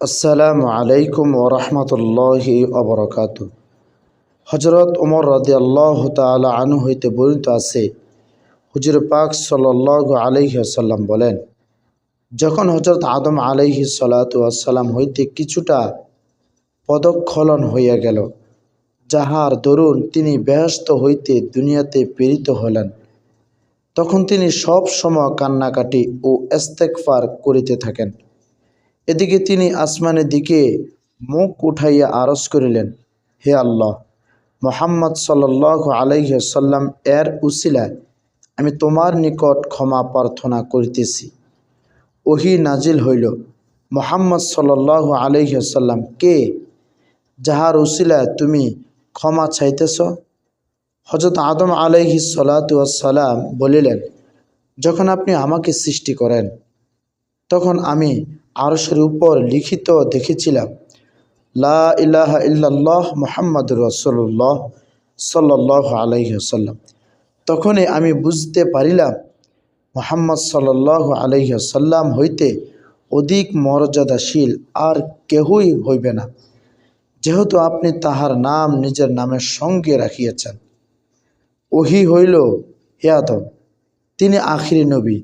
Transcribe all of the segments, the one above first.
আসসালামু আলাইকুম ওরহমতুল্লাহি অবরকাত হজরত ওমর রাদি আল্লাহ তালা আনু হইতে বর্ণিত আছে, হুজুর পাক সাল্লাহ আলহি আসাল্লাম বলেন, যখন হজরত আদম আলহি সালাতাম হইতে কিছুটা পদক্ষলন হইয়া গেল, যাহার দরুন তিনি ব্যস্ত হইতে দুনিয়াতে প্রেরিত হলেন, তখন তিনি সব সময় কান্নাকাটি ও এস্তেকফার করিতে থাকেন। এদিকে তিনি আসমানের দিকে মুখ উঠাইয়া আরজ করিলেন, হে আল্লাহ, মোহাম্মদ সাল্লাহ আলাইসাল্লাম এর উসিলায় আমি তোমার নিকট ক্ষমা প্রার্থনা করিতেছি। ওহি নাজিল হইল, মোহাম্মদ সাল্লাহ আলাইসাল্লাম কে, যাহার উসিলায় তুমি ক্ষমা চাইতেছ? হজরত আদম আলাইহি সালাতাম বলিলেন, যখন আপনি আমাকে সৃষ্টি করেন, তখন আমি আরশের উপর লিখিত দেখেছিলাম, লা ইলাহা ইল্লাল্লাহ মোহাম্মদ রসল্লাহ সাল্লাহ আলাইসাল্লাম তখনই আমি বুঝতে পারিলাম, মোহাম্মদ সাল্লাহ আলাইসাল্লাম হইতে অধিক মর্যাদাশীল আর কেহই হইবে না। যেহেতু আপনি তাহার নাম নিজের নামের সঙ্গে রাখিয়াছেন। ওহি হইল হে আদম, তিনি আখিরি নবী।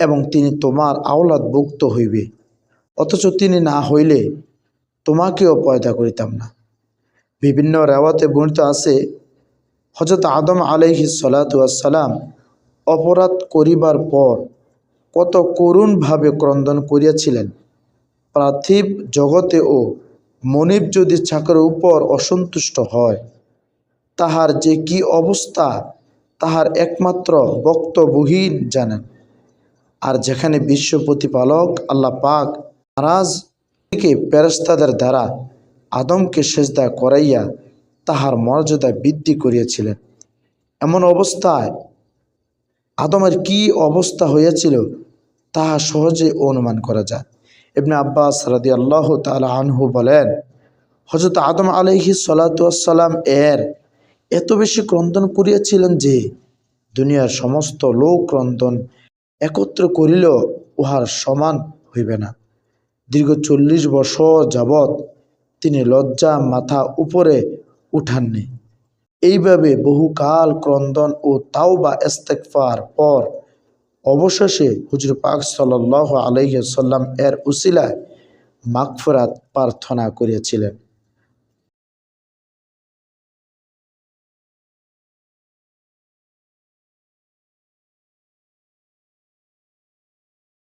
এবং তিনি তোমার আওলাদ ভুক্ত হইবে। অথচ তিনি না হইলে তোমাকেও পয়দা করিতাম না। বিভিন্ন রেওয়াতে বর্ণিত আছে হজরত আদম আলহি সালাতাম অপরাধ করিবার পর কত করুণভাবে ক্রন্দন করিয়াছিলেন। পার্থিব জগতেও মনিব যদি চাকরের উপর অসন্তুষ্ট হয়, তাহার যে কি অবস্থা, তাহার একমাত্র বক্তব্যহীন জানেন। আর যেখানে বিশ্ব প্রতিপালক আল্লাহ পাক নারাজ থেকে প্যারস্তাদের দ্বারা আদমকে সেজদা করাইয়া তাহার মর্যাদা বৃদ্ধি করিয়াছিলেন। এমন অবস্থায় আদমের কি অবস্থা হইয়াছিল তাহা সহজে অনুমান করা যায়। এমনি আব্বাস রাদি আল্লাহ তালা আনহু বলেন হজরত আদম আলহি সালাতাম এর এত বেশি ক্রন্দন করিয়াছিলেন যে দুনিয়ার সমস্ত লোক ক্রন্দন একত্র করিল উহার সমান হইবে না। দীর্ঘ চল্লিশ বছর যাবৎ তিনি লজ্জা মাথা উপরে উঠাননি। এইভাবে বহুকাল ক্রন্দন ও তাও বা ইস্তেকফার পর অবশেষে হুজুর পাক সাল্লাহ আলহ্লাম এর উসিলায় মাগফরাত প্রার্থনা করিয়াছিলেন।